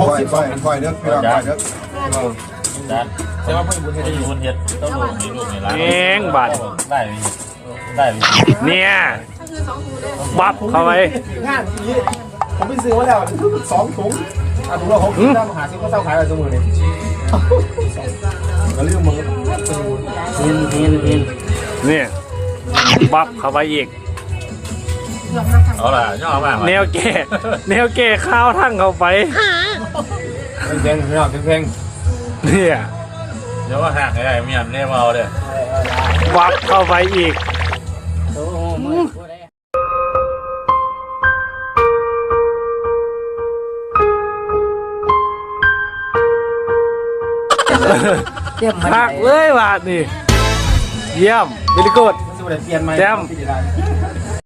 หกสิบสองค่อยเด้อพี่น้องค่อยเด้อจัดแต่ว่าเพิ่งบุญเฮ็ดอยู่บุญเฮ็ดต้องลงในรูปในร้านเองบาดได้มีได้มีเนี่ยบับเข้าไปงานนี้ผมไปซื้อมาแล้วสองถุงอะถุงละหกสิบได้มาหาซื้อก็เศร้าขายอะไรสมุนนี่ก็เรื่องมึงเนี่ยบับเข้าไปอีกเอาล่ะย่อมากแนวแก่แนวแก่ข้าวทั้งเข้าไป เพลงพี่น้องเพลงเนี่ยเดี๋ยวว่าหักไอ้เมียนเนี่ยมาเอาเด้อบับเข้าไปอีกหักเลยบาดนี่ เยี่ยมเบลิกูดสมุนเปลี่ยนใหม่ำ